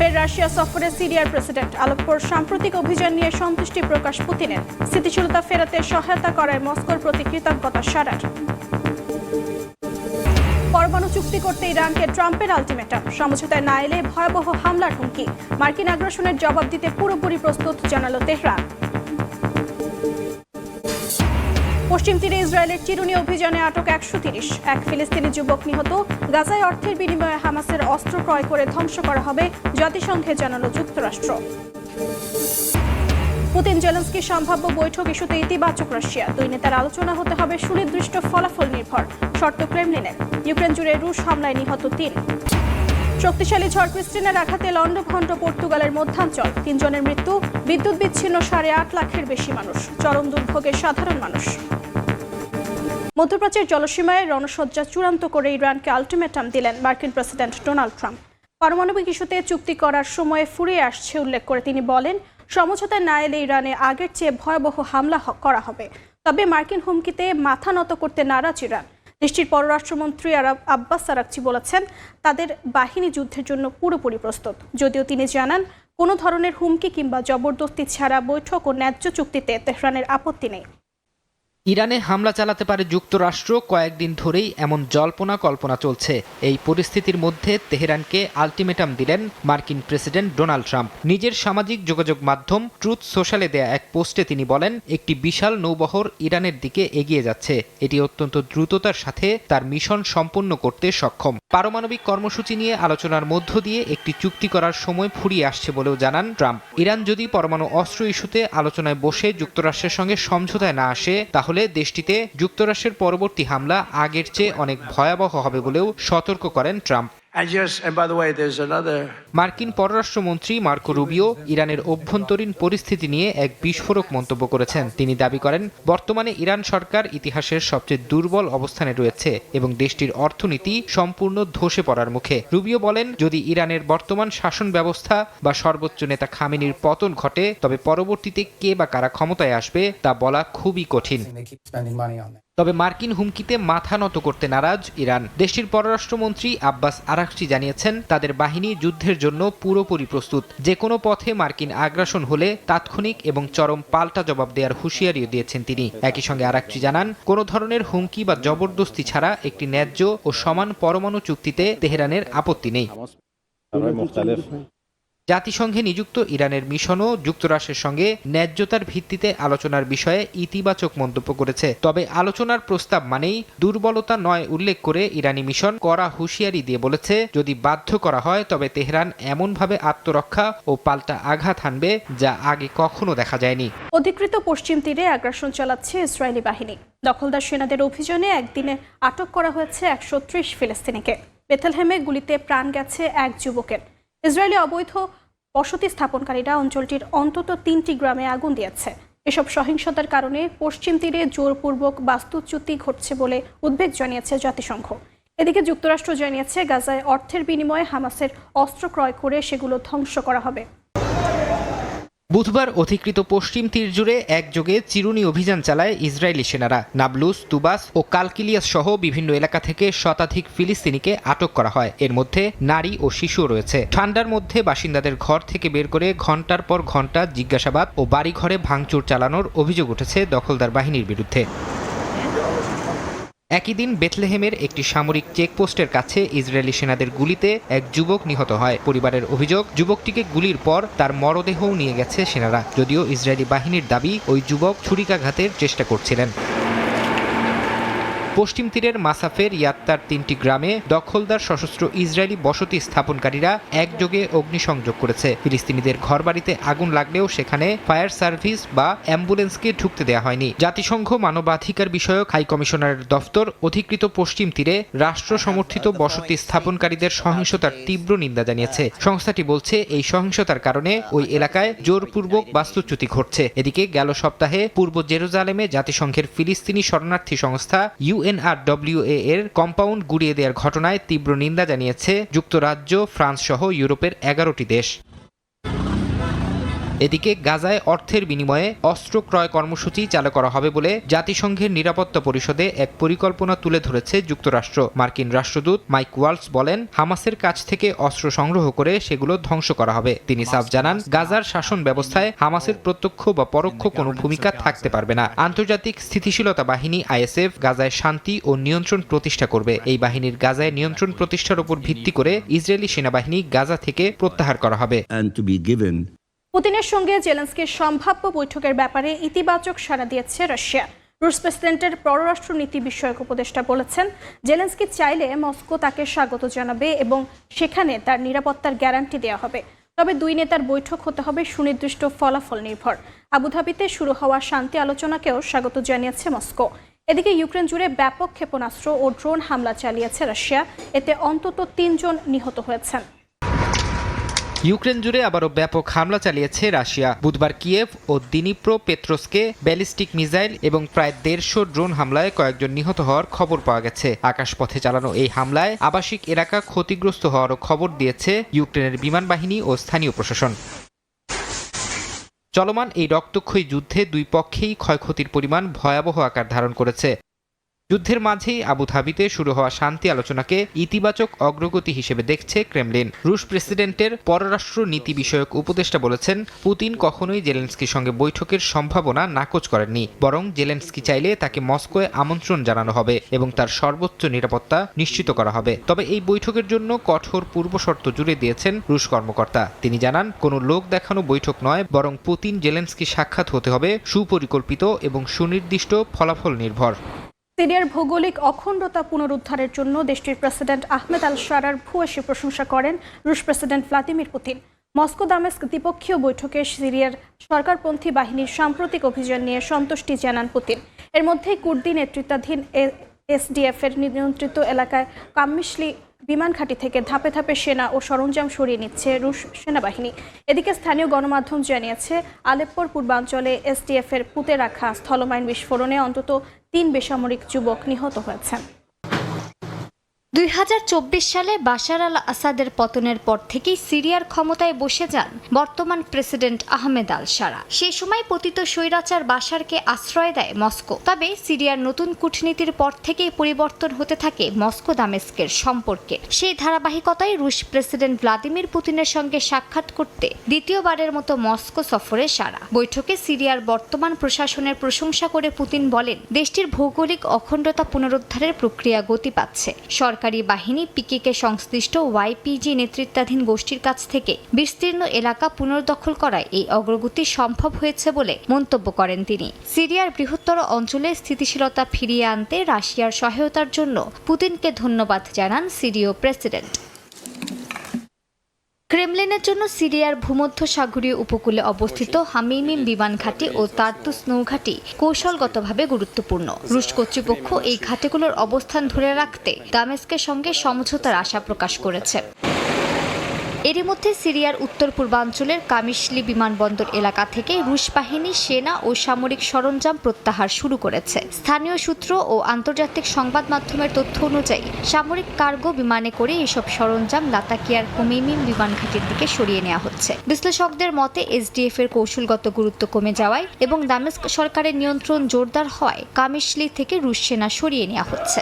ফের রাশিয়া সফরে সিরিয়ার প্রেসিডেন্ট আলোপ্পোর সাম্প্রতিক অভিযান নিয়ে সন্তুষ্টি প্রকাশ পুতিনের। স্থিতিশীলতা ফেরাতে সহায়তা করায় মস্কোর প্রতি কৃতজ্ঞতা সারার পরমাণু চুক্তি করতে ইরানকে ট্রাম্পের আলটিমেটাম। সমঝোতায় না এলে ভয়াবহ হামলার হুমকি। মার্কিন আগ্রাসনের জবাব দিতে পুরোপুরি প্রস্তুত জানালো তেহরান। পশ্চিম তীরে ইসরায়েলের চিরুনি অভিযানে আটক একশো তিরিশ। এক ফিলিস্তিনি যুবক নিহত। গাজায় অর্থের বিনিময়ে হামাসের অস্ত্র ক্রয় করে ধ্বংস করা হবে জাতিসংঘে জানালো যুক্তরাষ্ট্র। পুতিন জেলেন্সকি সম্ভাব্য বৈঠক ইস্যুতে ইতিবাচক রাশিয়া। দুই নেতার আলোচনা হতে হবে সুনির্দিষ্ট ফলাফল নির্ভর। শর্ত ক্রেমলিনের ইউক্রেন জুড়ে রুশ হামলায় নিহত তিন। শক্তিশালী ঝড় ক্রিস্টিনের আঘাতে লন্ডভন্ড পর্তুগালের মধ্যাঞ্চল। তিনজনের মৃত্যু বিদ্যুৎ বিচ্ছিন্ন সাড়ে আট লাখের বেশি মানুষ। চরম দুর্ভোগে সাধারণ মানুষ। মধ্যপ্রাচ্যের জলসীমায় রণসজ্জা চূড়ান্ত করে ইরানকে আলটিমেটাম দিলেন মার্কিন প্রেসিডেন্ট ডোনাল্ড ট্রাম্প। পারমাণবিক ইস্যুতে চুক্তি করার সময় ফুরিয়ে আসছে উল্লেখ করে তিনি বলেন সমঝোতায় না এলে ইরানে আগের চেয়ে ভয়াবহ হামলা করা হবে। তবে মার্কিন হুমকিতে মাথা নত করতে নারাজ ইরান। দেশটির পররাষ্ট্রমন্ত্রী আরব আব্বাস সারাকচি বলেছেন, তাদের বাহিনী যুদ্ধের জন্য পুরোপুরি প্রস্তুত। যদিও তিনি জানান, কোনো ধরনের হুমকি কিংবা জবরদস্তি ছাড়া বৈঠক ও ন্যায্য চুক্তিতে তেহরানের আপত্তি নেই। ইরানে হামলা চালাতে পারে যুক্তরাষ্ট্র। কয়েকদিন ধরেই এমন জল্পনা কল্পনা চলছে। এই পরিস্থিতির মধ্যে তেহরানকে আলটিমেটাম দিলেন মার্কিন প্রেসিডেন্ট ডোনাল্ড ট্রাম্প। নিজের সামাজিক যোগাযোগ মাধ্যম ট্রুথ সোশ্যালে দেয়া এক পোস্টে তিনি বলেন, একটি বিশাল নৌবহর ইরানের দিকে এগিয়ে যাচ্ছে। এটি অত্যন্ত দ্রুততার সাথে তার মিশন সম্পন্ন করতে সক্ষম। পারমাণবিক কর্মসূচি নিয়ে আলোচনার মধ্য দিয়ে একটি চুক্তি করার সময় ফুরিয়ে আসছে বলেও জানান ট্রাম্প। ইরান যদি পরমাণু অস্ত্র ইস্যুতে আলোচনায় বসে যুক্তরাষ্ট্রের সঙ্গে সমঝোতায় না আসে, তাহলে দেশটিতে যুক্তরাষ্ট্রের পরবর্তী হামলা আগের চেয়ে অনেক ভয়াবহ হবে বলেও সতর্ক করেন Trump. And just, and by the way, there's another মার্কিন পররাষ্ট্রমন্ত্রী মার্কো রুবিও ইরানের অভ্যন্তরীণ পরিস্থিতি নিয়ে এক বিস্ফোরক মন্তব্য করেছেন। তিনি দাবি করেন বর্তমানে ইরান সরকার ইতিহাসের সবচেয়ে দুর্বল অবস্থানে রয়েছে এবং দেশটির অর্থনীতি সম্পূর্ণ ধসে পড়ার মুখে। রুবিও বলেন যদি ইরানের বর্তমান শাসন ব্যবস্থা বা সর্বোচ্চ নেতা খামেনির পতন ঘটে তবে পরবর্তীতে কে বা কারা ক্ষমতায় আসবে তা বলা খুবই কঠিন। তবে মার্কিন হুমকিতে মাথা নত করতে নারাজ ইরান। দেশটির পররাষ্ট্রমন্ত্রী আব্বাস আরাকসি জানিয়েছেন, তাদের বাহিনী যুদ্ধের জন্য পুরোপুরি প্রস্তুত। যে কোনো পথে মার্কিন আগ্রাসন হলে তাৎক্ষণিক এবং চরম পাল্টা জবাব দেওয়ার হুঁশিয়ারিও দিয়েছেন তিনি। একই সঙ্গে আরাকচি জানান, কোনো ধরনের হুমকি বা জবরদস্তি ছাড়া একটি ন্যায্য ও সমান পরমাণু চুক্তিতে তেহরানের আপত্তি নেই। জাতিসংঘে নিযুক্ত ইরানের মিশনও যুক্তরাষ্ট্রের সঙ্গে ন্যায্যতার ভিত্তিতে আলোচনার বিষয়ে ইতিবাচক মন্তব্য করেছে। তবে আলোচনার প্রস্তাব মানেই দুর্বলতা নয় উল্লেখ করে ইরানি মিশন করা হুঁশিয়ারি দিয়ে বলেছে, যদি বাধ্য করা হয়, তবে তেহরান এমনভাবে আত্মরক্ষা ও পাল্টা আঘাত হানবে যা আগে কখনো দেখা যায়নি। অধিকৃত পশ্চিম তীরে আগ্রাসন চালাচ্ছে ইসরায়েলি বাহিনী। দখলদার সেনাদের অভিযানে একদিনে আটক করা হয়েছে একশো ত্রিশ ফিলিস্তিনিকে। বেথেলহেমে গুলিতে প্রাণ গেছে এক যুবকের। ইসরায়েলি অবৈধ বসতি স্থাপনকারীরা অঞ্চলটির অন্তত তিনটি গ্রামে আগুন দিয়েছে। এসব সহিংসতার কারণে পশ্চিম তীরে জোরপূর্বক বাস্তুচ্যুতি ঘটছে বলে উদ্বেগ জানিয়েছে জাতিসংঘ। এদিকে যুক্তরাষ্ট্র জানিয়েছে, গাজায় অর্থের বিনিময়ে হামাসের অস্ত্র ক্রয় করে সেগুলো ধ্বংস করা হবে। বুধবার অধিকৃত পশ্চিম তীর জুড়ে একযোগে চিরুনি অভিযান চালায় ইসরায়েলি সেনারা। নাবলুস, তুবাস ও কালকিলিয়াস সহ বিভিন্ন এলাকা থেকে শতাধিক ফিলিস্তিনিকে আটক করা হয়। এর মধ্যে নারী ও শিশুও রয়েছে। ঠান্ডার মধ্যে বাসিন্দাদের ঘর থেকে বের করে ঘণ্টার পর ঘণ্টা জিজ্ঞাসাবাদ ও বাড়িঘরে ভাঙচুর চালানোর অভিযোগ উঠেছে দখলদার বাহিনীর বিরুদ্ধে। একই দিন বেথলেহেমের একটি সামরিক চেকপোস্টের কাছে ইসরায়েলি সেনাদের গুলিতে এক যুবক নিহত হয়। পরিবারের অভিযোগ, যুবকটিকে গুলির পর তার মরদেহও নিয়ে গেছে সেনারা। যদিও ইসরায়েলি বাহিনীর দাবি, ওই যুবক ছুরিকাঘাতের চেষ্টা করছিলেন। পশ্চিম তীরের মাসাফের ইয়াত্তার তিনটি গ্রামে দখলদার সশস্ত্র ইসরায়েলি বসতি স্থাপনকারীরা একযোগে অগ্নিসংযোগ করেছে। ফিলিস্তিনিদের ঘরবাড়িতে আগুন লাগলেও সেখানে ফায়ার সার্ভিস বা অ্যাম্বুলেন্সকে ঢুকতে দেওয়া হয়নি। জাতিসংঘ মানবাধিকার বিষয়ক হাই কমিশনারের দফতর অধিকৃত পশ্চিম তীরে রাষ্ট্র সমর্থিত বসতি স্থাপনকারীদের সহিংসতার তীব্র নিন্দা জানিয়েছে। সংস্থাটি বলছে, এই সহিংসতার কারণে ওই এলাকায় জোরপূর্বক বাস্তুচ্যুতি ঘটছে। এদিকে গেল সপ্তাহে পূর্ব জেরুজালেমে জাতিসংঘের ফিলিস্তিনি শরণার্থী সংস্থা ইউএনআরডব্লিউএ এর কম্পাউন্ড গুড়িয়ে দেওয়ার ঘটনায় তীব্র নিন্দা জানিয়েছে যুক্তরাজ্য, ফ্রান্স সহ ইউরোপের এগারোটি দেশ। এদিকে গাজায় অর্থের বিনিময়ে অস্ত্র ক্রয় কর্মসূচি চালু করা হবে বলে জাতিসংঘের নিরাপত্তা পরিষদে এক পরিকল্পনা তুলে ধরেছে যুক্তরাষ্ট্র। মার্কিন রাষ্ট্রদূত মাইক ওয়ালস বলেন, হামাসের কাছ থেকে অস্ত্র সংগ্রহ করে সেগুলো ধ্বংস করা হবে। তিনি সাফ জানান, গাজার শাসন ব্যবস্থায় হামাসের প্রত্যক্ষ বা পরোক্ষ কোনো ভূমিকা থাকতে পারবে না। আন্তর্জাতিক স্থিতিশীলতা বাহিনী আইএসএফ গাজায় শান্তি ও নিয়ন্ত্রণ প্রতিষ্ঠা করবে। এই বাহিনীর গাজায় নিয়ন্ত্রণ প্রতিষ্ঠার উপর ভিত্তি করে ইসরায়েলি সেনাবাহিনী গাজা থেকে প্রত্যাহার করা হবে। পুতিনের সঙ্গে জেলেন্সকির সম্ভাব্য বৈঠকের ব্যাপারে ইতিবাচক সাড়া দিয়েছে রাশিয়া। রুশ প্রেসিডেন্টের পররাষ্ট্র নীতি বিষয়ক উপদেষ্টা বলেছেন, জেলেন্সকি চাইলে মস্কো তাকে স্বাগত জানাবে এবং সেখানে তার নিরাপত্তার গ্যারান্টি দেওয়া হবে। তবে দুই নেতার বৈঠক হতে হবে সুনির্দিষ্ট ফলাফল নির্ভর। আবুধাবিতে শুরু হওয়া শান্তি আলোচনাকেও স্বাগত জানিয়েছে মস্কো। এদিকে ইউক্রেন জুড়ে ব্যাপক ক্ষেপণাস্ত্র ও ড্রোন হামলা চালিয়েছে রাশিয়া। এতে অন্তত তিনজন নিহত হয়েছেন। ইউক্রেন জুড়ে আবারও ব্যাপক হামলা চালিয়েছে রাশিয়া। বুধবার কিয়েভ ও দিনিপ্রো পেট্রোসকে ব্যালিস্টিক মিসাইল এবং প্রায় দেড়শো ড্রোন হামলায় কয়েকজন নিহত হওয়ার খবর পাওয়া গেছে। আকাশপথে চালানো এই হামলায় আবাসিক এলাকা ক্ষতিগ্রস্ত হওয়ারও খবর দিয়েছে ইউক্রেনের বিমান বাহিনী ও স্থানীয় প্রশাসন। চলমান এই রক্তক্ষয়ী যুদ্ধে দুই পক্ষেই ক্ষয়ক্ষতির পরিমাণ ভয়াবহ আকার ধারণ করেছে। যুদ্ধের মাঝেই আবুধাবিতে শুরু হওয়া শান্তি আলোচনাকে ইতিবাচক অগ্রগতি হিসেবে দেখছে ক্রেমলিন। রুশ প্রেসিডেন্টের পররাষ্ট্র নীতি বিষয়ক উপদেষ্টা বলেছেন, পুতিন কখনোই জেলেন্সকির সঙ্গে বৈঠকের সম্ভাবনা নাকচ করেননি, বরং জেলেন্সকি চাইলে তাকে মস্কোয় আমন্ত্রণ জানানো হবে এবং তার সর্বোচ্চ নিরাপত্তা নিশ্চিত করা হবে। তবে এই বৈঠকের জন্য কঠোর পূর্বশর্ত জুড়ে দিয়েছেন রুশ কর্মকর্তা। তিনি জানান, কোনো লোক দেখানো বৈঠক নয়, বরং পুতিন জেলেন্সকি সাক্ষাৎ হতে হবে সুপরিকল্পিত এবং সুনির্দিষ্ট ফলাফল নির্ভর। সিরিয়ার ভৌগোলিক অখণ্ডতা পুনরুদ্ধারের জন্য দেশটির প্রেসিডেন্ট আহমেদ আল সারার ভূয়সী প্রশংসা করেন রুশ প্রেসিডেন্ট ভ্লাদিমির পুতিন। মস্কো দামেস্ক দ্বিপক্ষীয় বৈঠকে সিরিয়ার সরকারপন্থী বাহিনীর সাম্প্রতিক অভিযান নিয়ে সন্তুষ্টি জানান পুতিন। এর মধ্যে কুর্দি নেতৃত্বাধীন এসডিএফ এর নিয়ন্ত্রিত এলাকায় কাম্মিশলি বিমান ঘাঁটি থেকে ধাপে ধাপে সেনা ও সরঞ্জাম সরিয়ে নিচ্ছে রুশ সেনাবাহিনী। এদিকে স্থানীয় গণমাধ্যম জানিয়েছে, আলেপ্পোর পূর্বাঞ্চলে এসটিএফের এর পুঁতে রাখা স্থলমাইন বিস্ফোরণে অন্তত তিন বেসামরিক যুবক নিহত হয়েছেন। দুই হাজার চব্বিশ সালে বাশার আল আসাদের পতনের পর থেকেই সিরিয়ার ক্ষমতায় বসে যান বর্তমান প্রেসিডেন্ট আহমেদ আল সারা। সে সময় পতিত স্বৈরাচার বাশারকে আশ্রয় দেয় মস্কো। তবে সিরিয়ার নতুন কূটনীতির পর থেকেই পরিবর্তন হতে থাকে মস্কো দামেস্কের সম্পর্কে। সেই ধারাবাহিকতায় রুশ প্রেসিডেন্ট ভ্লাদিমির পুতিনের সঙ্গে সাক্ষাৎ করতে দ্বিতীয়বারের মতো মস্কো সফরে সারা। বৈঠকে সিরিয়ার বর্তমান প্রশাসনের প্রশংসা করে পুতিন বলেন, দেশটির ভৌগোলিক অখণ্ডতা পুনরুদ্ধারের প্রক্রিয়া গতি পাচ্ছে। সরকারি বাহিনী পিকেকে সংশ্লিষ্ট ওয়াইপিজি নেতৃত্বাধীন গোষ্ঠীর কাছ থেকে বিস্তীর্ণ এলাকা পুনর্দখল করায় এই অগ্রগতি সম্ভব হয়েছে বলে মন্তব্য করেন তিনি। সিরিয়ার বৃহত্তর অঞ্চলে স্থিতিশীলতা ফিরিয়ে আনতে রাশিয়ার সহায়তার জন্য পুতিনকে ধন্যবাদ জানান সিরীয় প্রেসিডেন্ট। ক্রেমলিনের জন্য সিরিয়ার ভূমধ্য সাগরীয় উপকূলে অবস্থিত হামিমিম বিমান ঘাঁটি ও তার্তুস নৌঘাঁটি কৌশলগতভাবে গুরুত্বপূর্ণ। রুশ কর্তৃপক্ষ এই ঘাটিগুলোর অবস্থান ধরে রাখতে দামেস্কের সঙ্গে সমঝোতার আশা প্রকাশ করেছে। এরই মধ্যে সিরিয়ার উত্তর পূর্বাঞ্চলের কামিশলি বিমানবন্দর এলাকা থেকে রুশ বাহিনী, সেনা ও সামরিক সরঞ্জাম প্রত্যাহার শুরু করেছে। স্থানীয় সূত্র ও আন্তর্জাতিক সংবাদ মাধ্যমের তথ্য অনুযায়ী, সামরিক কার্গো বিমানে করে এসব সরঞ্জাম লাতাকিয়ার হোমিমিম বিমান ঘাটির দিকে সরিয়ে নেওয়া হচ্ছে। বিশ্লেষকদের মতে, এসডিএফ এর কৌশলগত গুরুত্ব কমে যাওয়ায় এবং দামেস্ক সরকারের নিয়ন্ত্রণ জোরদার হওয়ায় কামিশলি থেকে রুশ সেনা সরিয়ে নেওয়া হচ্ছে।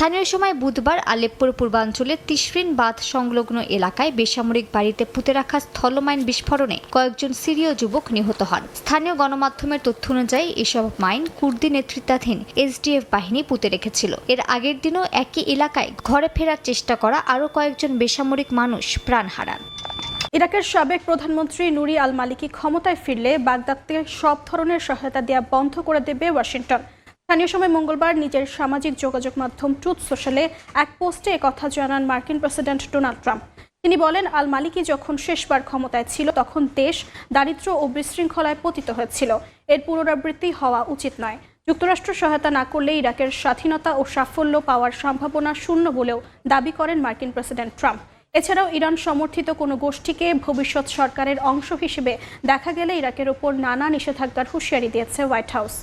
স্থানীয় সময় বুধবার আলেপ্পোর পূর্বাঞ্চলে তিসরিন বাঁধ সংলগ্ন এলাকায় বেসামরিক বাড়িতে পুঁতে রাখা স্থলমাইন বিস্ফোরণে কয়েকজন সিরীয় যুবক নিহত হন। স্থানীয় গণমাধ্যমের তথ্য অনুযায়ী এসব মাইন কুর্দি নেতৃত্বাধীন এসডিএফ বাহিনী পুঁতে রেখেছিল। এর আগের দিনও একই এলাকায় ঘরে ফেরার চেষ্টা করা আরও কয়েকজন বেসামরিক মানুষ প্রাণ হারান। ইরাকের সাবেক প্রধানমন্ত্রী নুরি আল মালিকি ক্ষমতায় ফিরলে বাগদাদকে সব ধরনের সহায়তা দেওয়া বন্ধ করে দেবে ওয়াশিংটন। স্থানীয় সময় মঙ্গলবার নিজের সামাজিক যোগাযোগ মাধ্যম ট্রুথ সোশ্যালে এক পোস্টে কথা জানান মার্কিন প্রেসিডেন্ট ডোনাল্ড ট্রাম্প। তিনি বলেন, আল মালিকি যখন শেষবার ক্ষমতায় ছিল, তখন দেশ দারিদ্র্য ও বিশৃঙ্খলায় পতিত হয়েছিল। এর পুনরাবৃত্তি হওয়া উচিত নয়। যুক্তরাষ্ট্র সহায়তা না করলে ইরাকের স্বাধীনতা ও সাফল্য পাওয়ার সম্ভাবনা শূন্য বলেও দাবি করেন মার্কিন প্রেসিডেন্ট ট্রাম্প। এছাড়াও ইরান সমর্থিত কোনো গোষ্ঠীকে ভবিষ্যৎ সরকারের অংশ হিসেবে দেখা গেলে ইরাকের ওপর নানা নিষেধাজ্ঞার হুঁশিয়ারি দিয়েছে হোয়াইট হাউস।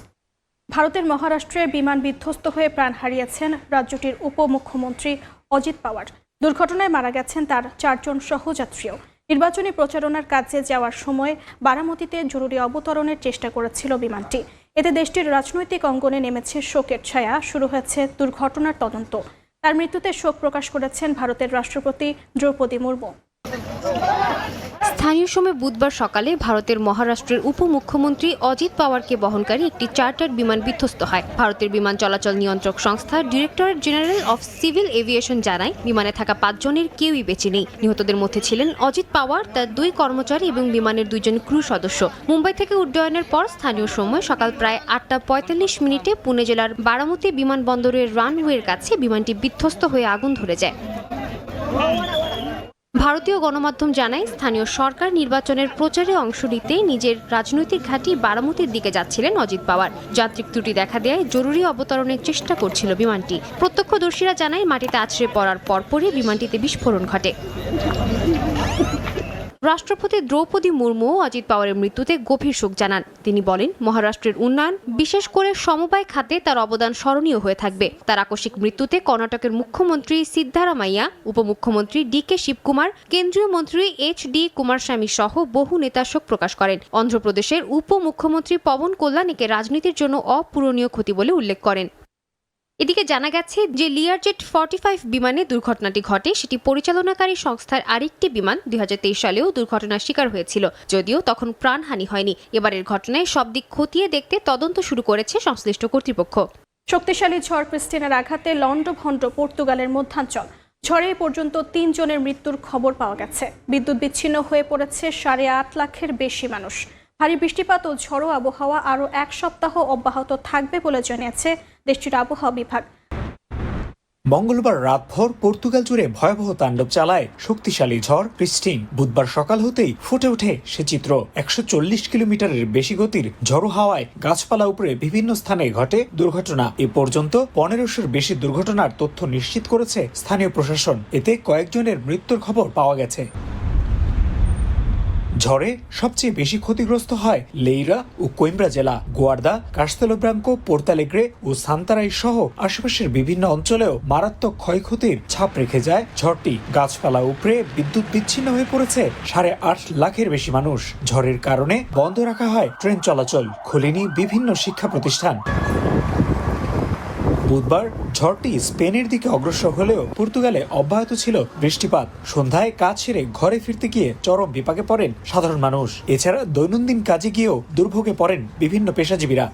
ভারতের মহারাষ্ট্রে বিমান বিধ্বস্ত হয়ে প্রাণ হারিয়েছেন রাজ্যটির উপমুখ্যমন্ত্রী অজিত পাওয়ার। দুর্ঘটনায় মারা গেছেন তার চারজন সহযাত্রীও। নির্বাচনী প্রচারণার কাজে যাওয়ার সময় বারামতিতে জরুরি অবতরণের চেষ্টা করেছিল বিমানটি। এতে দেশটির রাজনৈতিক অঙ্গনে নেমেছে শোকের ছায়া, শুরু হয়েছে দুর্ঘটনার তদন্ত। তার মৃত্যুতে শোক প্রকাশ করেছেন ভারতের রাষ্ট্রপতি দ্রৌপদী মুর্মু। স্থানীয় সময় বুধবার সকালে ভারতের মহারাষ্ট্রের উপমুখ্যমন্ত্রী অজিত পাওয়ারকে বহনকারী একটি চার্টার্ড বিমান বিধ্বস্ত হয়। ভারতের বিমান চলাচল নিয়ন্ত্রক সংস্থা directorate general of civil aviation জানায়, বিমানে থাকা পাঁচজনের কেউই বেঁচে নেই। নিহতদের মধ্যে ছিলেন অজিত পাওয়ার, তার দুই কর্মচারী এবং বিমানের দুইজন ক্রু সদস্য। মুম্বাই থেকে উড্ডয়নের পর স্থানীয় সময় সকাল প্রায় আটটা পঁয়তাল্লিশ মিনিটে পুনে জেলার বারামতি বিমানবন্দরের রানওয়ের কাছে বিমানটি বিধ্বস্ত হয়ে আগুন ধরে যায়। ভারতীয় গণমাধ্যম জানায়, স্থানীয় সরকার নির্বাচনের প্রচারে অংশ নিতে নিজের রাজনৈতিক ঘাঁটি বারামতির দিকে যাচ্ছিলেন অজিত পাওয়ার। যান্ত্রিক ত্রুটি দেখা দেয় জরুরি অবতরণের চেষ্টা করছিল বিমানটি। প্রত্যক্ষদর্শীরা জানায়, মাটিতে আছড়ে পড়ার পরপরই বিমানটিতে বিস্ফোরণ ঘটে। রাষ্ট্রপতি দ্রৌপদী মুর্মু অজিত পাওয়ারের মৃত্যুতে গভীর শোক জানান। তিনি বলেন, মহারাষ্ট্রের উন্নয়ন, বিশেষ করে সমবায় খাতে তার অবদান স্মরণীয় হয়ে থাকবে। তার আকস্মিক মৃত্যুতে কর্ণাটকের মুখ্যমন্ত্রী সিদ্ধারামাইয়া, উপমুখ্যমন্ত্রী ডি কে শিবকুমার, কেন্দ্রীয় মন্ত্রী এইচ ডি কুমারস্বামী সহ বহু নেতা শোক প্রকাশ করেন। অন্ধ্রপ্রদেশের উপমুখ্যমন্ত্রী পবন কল্যাণ একে রাজনীতির জন্য অপূরণীয় ক্ষতি বলে উল্লেখ করেন। এদিকে জানা গেছে যে লিয়ারজেট ফর্টি ফাইভ বিমানে দুর্ঘটনাটি ঘটে। সেটি পরিচালনাকারী সংস্থার আরেকটি বিমান দুই হাজার তেইশ সালেও দুর্ঘটনার শিকার হয়েছিল, যদিও তখন প্রাণহানি হয়নি। এবারের ঘটনায় সব দিক খতিয়ে দেখতে তদন্ত শুরু করেছে সংশ্লিষ্ট কর্তৃপক্ষ। শক্তিশালী ঝড় ক্রিস্টিনার আঘাতে লন্ডভন্ড পর্তুগালের মধ্যাঞ্চল। ঝড়ে পর্যন্ত তিনজনের মৃত্যুর খবর পাওয়া গেছে। বিদ্যুৎ বিচ্ছিন্ন হয়ে পড়েছে সাড়ে আট লাখের বেশি মানুষ। ভারী বৃষ্টিপাত ও ঝড়ো আবহাওয়া আরও এক সপ্তাহ অব্যাহত থাকবে বলে জানিয়েছে দেশটির আবহাওয়া বিভাগ। মঙ্গলবার রাতভর পর্তুগাল জুড়ে ভয়াবহ তাণ্ডব চালায় শক্তিশালী ঝড় ক্রিস্টিন বুধবার সকাল হতেই ফুটে ওঠে সে চিত্র। একশো চল্লিশ কিলোমিটারের বেশি গতির ঝড়ো হাওয়ায় গাছপালা উপরে বিভিন্ন স্থানে ঘটে দুর্ঘটনা। এ পর্যন্ত পনেরোশোর বেশি দুর্ঘটনার তথ্য নিশ্চিত করেছে স্থানীয় প্রশাসন। এতে কয়েকজনের মৃত্যুর খবর পাওয়া গেছে। ঝড়ে সবচেয়ে বেশি ক্ষতিগ্রস্ত হয় লেইরা ও কোইম্ব্রা জেলা। গোয়ার্দা কাস্তেলোব্রাঙ্কো পোর্তালেগ্রে ও সান্তারাই সহ আশেপাশের বিভিন্ন অঞ্চলেও মারাত্মক ক্ষয়ক্ষতির ছাপ রেখে যায় ঝড়টি। গাছপালা উপড়ে বিদ্যুৎ বিচ্ছিন্ন হয়ে পড়েছে সাড়ে আট লাখের বেশি মানুষ। ঝড়ের কারণে বন্ধ রাখা হয় ট্রেন চলাচল, খুলেনি বিভিন্ন শিক্ষা প্রতিষ্ঠান। বুধবার ঝড়টি স্পেনের দিকে অগ্রসর হলেও পর্তুগালে অব্যাহত ছিল বৃষ্টিপাত। সন্ধ্যায় কাজ সেরে ঘরে ফিরতে গিয়ে চরম বিপাকে পড়েন সাধারণ মানুষ। এছাড়া দৈনন্দিন কাজে গিয়েও দুর্ভোগে পড়েন বিভিন্ন পেশাজীবীরা।